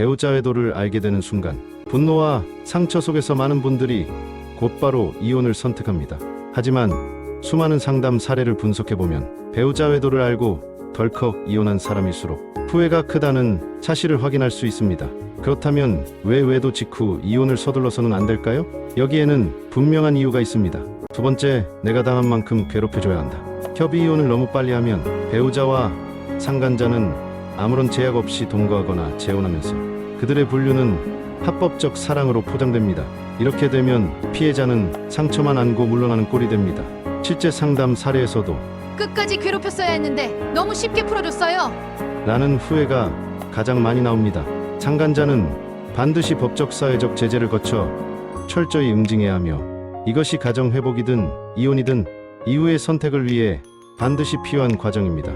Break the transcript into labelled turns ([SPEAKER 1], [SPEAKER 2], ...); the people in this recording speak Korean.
[SPEAKER 1] 배우자 외도를 알게 되는 순간 분노와 상처 속에서 많은 분들이 곧바로 이혼을 선택합니다. 하지만 수많은 상담 사례를 분석해 보면 배우자 외도를 알고 덜컥 이혼한 사람일수록 후회가 크다는 사실을 확인할 수 있습니다. 그렇다면 왜 외도 직후 이혼을 서둘러서는 안 될까요? 여기에는 분명한 이유가 있습니다. 두 번째, 내가 당한 만큼 괴롭혀줘야 한다. 협의 이혼을 너무 빨리 하면 배우자와 상간자는 아무런 제약 없이 동거하거나 재혼하면서 그들의 분류는 합법적 사랑으로 포장됩니다. 이렇게 되면 피해자는 상처만 안고 물러나는 꼴이 됩니다. 실제 상담 사례에서도
[SPEAKER 2] 끝까지 괴롭혔어야 했는데 너무 쉽게 풀어줬어요.
[SPEAKER 1] 라는 후회가 가장 많이 나옵니다. 상간자는 반드시 법적 사회적 제재를 거쳐 철저히 응징해야 하며 이것이 가정 회복이든 이혼이든 이후의 선택을 위해 반드시 필요한 과정입니다.